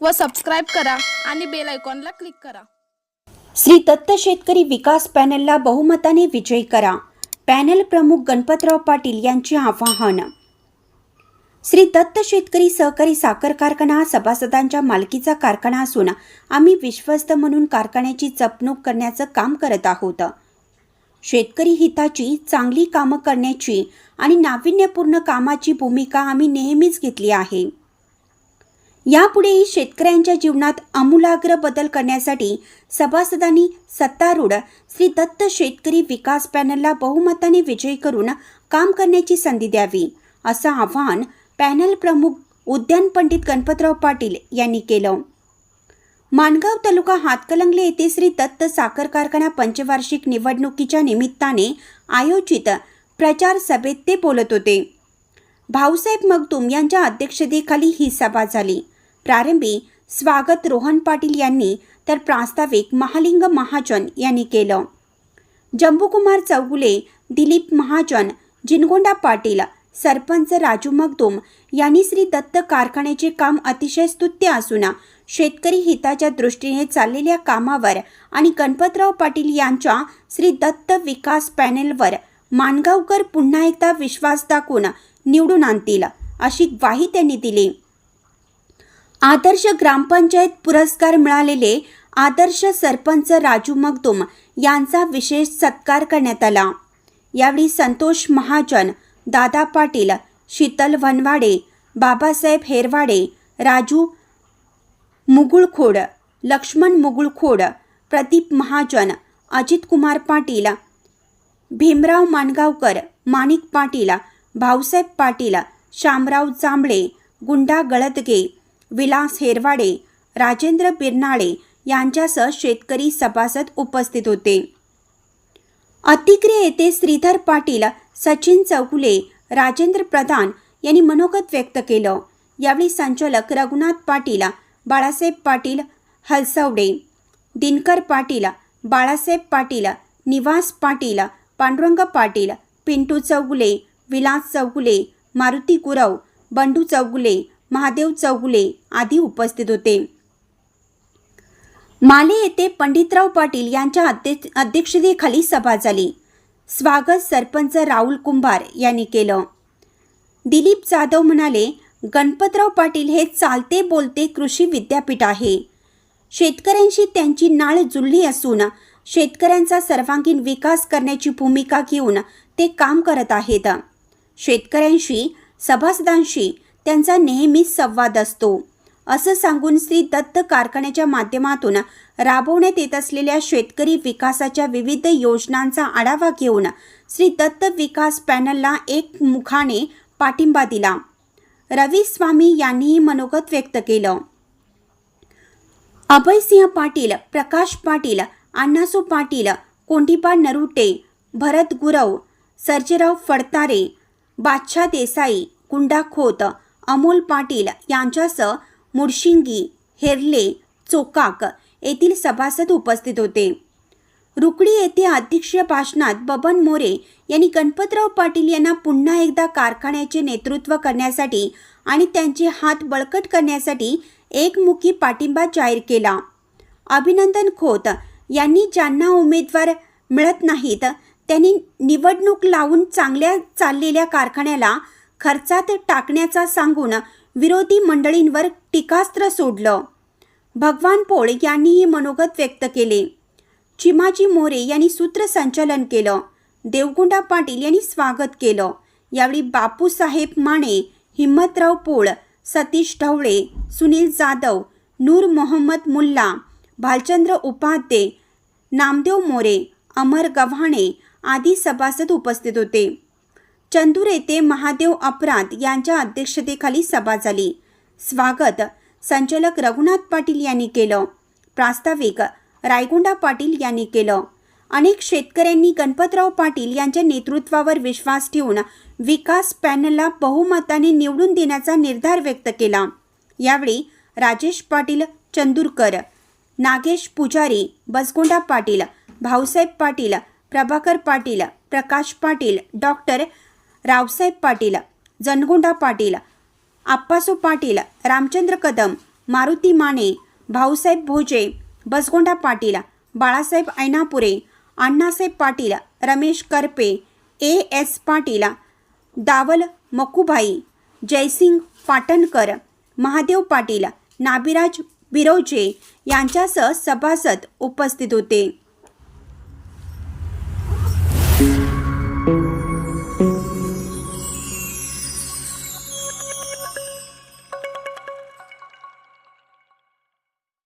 व सबस्क्राईब करा आणि बेल आयकॉनला क्लिक करा. श्री दत्त शेतकरी विकास पॅनलला बहुमताने विजयी करा. पॅनल प्रमुख गणपतराव पाटील यांचे आवाहन. श्री दत्त शेतकरी सहकारी साखर कारखाना हा सभासदांच्या मालकीचा कारखाना असून आम्ही विश्वस्त म्हणून कारखान्याची जपणूक करण्याचं काम करत आहोत. शेतकरी हिताची चांगली कामं करण्याची आणि नाविन्यपूर्ण कामाची भूमिका आम्ही नेहमीच घेतली आहे. यापुढेही शेतकऱ्यांच्या जीवनात आमूलाग्र बदल करण्यासाठी सभासदांनी सत्तारूढ श्री दत्त शेतकरी विकास पॅनलला बहुमताने विजयी करून काम करण्याची संधी द्यावी असं आवाहन पॅनल प्रमुख उद्यान पंडित गणपतराव पाटील यांनी केलं. माणगाव तालुका हातकलंगले येथे श्री दत्त साखर कारखाना पंचवार्षिक निवडणुकीच्या निमित्ताने आयोजित प्रचार सभेत ते बोलत होते. भाऊसाहेब मगदूम यांच्या अध्यक्षतेखाली ही सभा झाली. प्रारंभी स्वागत रोहन पाटील यांनी तर प्रास्ताविक महालिंग महाजन यांनी केलं. जंबूकुमार चौगुले दिलीप महाजन जिनगोंडा पाटील सरपंच राजू मगदूम यांनी श्री दत्त कारखान्याचे काम अतिशय स्तुत्य असून शेतकरी हिताच्या दृष्टीने चाललेल्या कामावर आणि गणपतराव पाटील यांच्या श्री दत्त विकास पॅनेलवर मानगावकर पुन्हा एकदा विश्वास दाखवून निवडून आणतील अशी ग्वाही त्यांनी दिली. आदर्श ग्रामपंचायत पुरस्कार मिळालेले आदर्श सरपंच राजू मगदुम यांचा विशेष सत्कार करण्यात आला. यावेळी संतोष महाजन दादा पाटील शीतल वनवाडे बाबासाहेब हेरवाडे राजू मुगुळखोड लक्ष्मण मुगुळखोड प्रदीप महाजन अजितकुमार पाटील भीमराव मानगावकर माणिक पाटील भाऊसाहेब पाटील शामराव जांभळे गुंडा गळदगे विलास हेरवाडे राजेंद्र बिरनाळे यांच्यासह शेतकरी सभासद उपस्थित होते. अतिक्रिय येथे श्रीधर पाटील सचिन चौगुले राजेंद्र प्रधान यांनी मनोगत व्यक्त केलं. यावेळी संचालक रघुनाथ पाटील बाळासाहेब पाटील हलसवडे दिनकर पाटील बाळासाहेब पाटील निवास पाटील पांडुरंग पाटील पिंटू चौगुले विलास चौगुले मारुती गुरव बंडू चौगुले महादेव चौगुले आदी उपस्थित होते. माले येथे पंडितराव पाटील यांच्या अध्यक्षतेखाली सभा झाली. स्वागत सरपंच राहुल कुंभार यांनी केलं. दिलीप जाधव म्हणाले गणपतराव पाटील हे चालते बोलते कृषी विद्यापीठ आहे. शेतकऱ्यांशी त्यांची नाळ जुळली असून शेतकऱ्यांचा सर्वांगीण विकास करण्याची भूमिका घेऊन ते काम करत आहेत. शेतकऱ्यांशी सभासदांशी त्यांचा नेहमीच संवाद असतो. असं सांगून श्री दत्त कारखान्याच्या माध्यमातून राबवण्यात येत असलेल्या शेतकरी विकासाच्या विविध योजनांचा आढावा घेऊन श्री दत्त विकास पॅनलला एक मुखाने पाठिंबा दिला. रवी स्वामी यांनीही मनोगत व्यक्त केलं. अभयसिंह पाटील प्रकाश पाटील अण्णासू पाटील कोंडीपा नरुटे भरत गुरव सर्जेराव फडतारे बादशाह देसाई गुंडा खोत अमोल पाटील यांच्यासह मुडशिंगी हेरले चोकाक येथील सभासद उपस्थित होते. रुकडी येथे अध्यक्षीय भाषणात बबन मोरे यांनी गणपतराव पाटील यांना पुन्हा एकदा कारखान्याचे नेतृत्व करण्यासाठी आणि त्यांचे हात बळकट करण्यासाठी एकमुखी पाठिंबा जाहीर केला. अभिनंदन खोत यांनी ज्यांना उमेदवार मिळत नाहीत त्यांनी निवडणूक लावून चांगल्या चाललेल्या कारखान्याला खर्चात टाकण्याचा सांगून विरोधी मंडळींवर टीकास्त्र सोडलं. भगवान पोळ यांनीही मनोगत व्यक्त केले. चिमाजी मोरे यांनी सूत्रसंचालन केलं. देवगुंडा पाटील यांनी स्वागत केलं. यावेळी बापूसाहेब माने हिम्मतराव पोळ सतीश ढवळे सुनील जाधव नूर मोहम्मद मुल्ला भालचंद्र उपाध्ये नामदेव मोरे अमर गव्हाणे आदी सभासद उपस्थित होते. चंदूर येथे महादेव अपराध यांच्या अध्यक्षतेखाली सभा झाली. स्वागत संचालक रघुनाथ पाटील यांनी केलं. प्रास्ताविक रायगुंडा पाटील यांनी केलं. अनेक शेतकऱ्यांनी गणपतराव पाटील यांच्या नेतृत्वावर विश्वास ठेवून विकास पॅनलला बहुमताने निवडून देण्याचा निर्धार व्यक्त केला. यावेळी Rajesh Patil Chandurkar Nagesh Pujari Basgonda Patil Bhausaheb Patil Prabhakar Patil Prakash Patil doctor Raosaheb Patil Jangonda Patil Appasu Patil Ramchandra Kadam Maruti Mane Bhausaheb Bhoje Basgonda Patil Balasaheb Ainapure Annasaheb Patil Ramesh Karpe A S Patil Dawal Makubhai Jaysing Patankar Mahadev Patil नाबिराज बिरोजे यांच्यासह सभासद उपस्थित होते.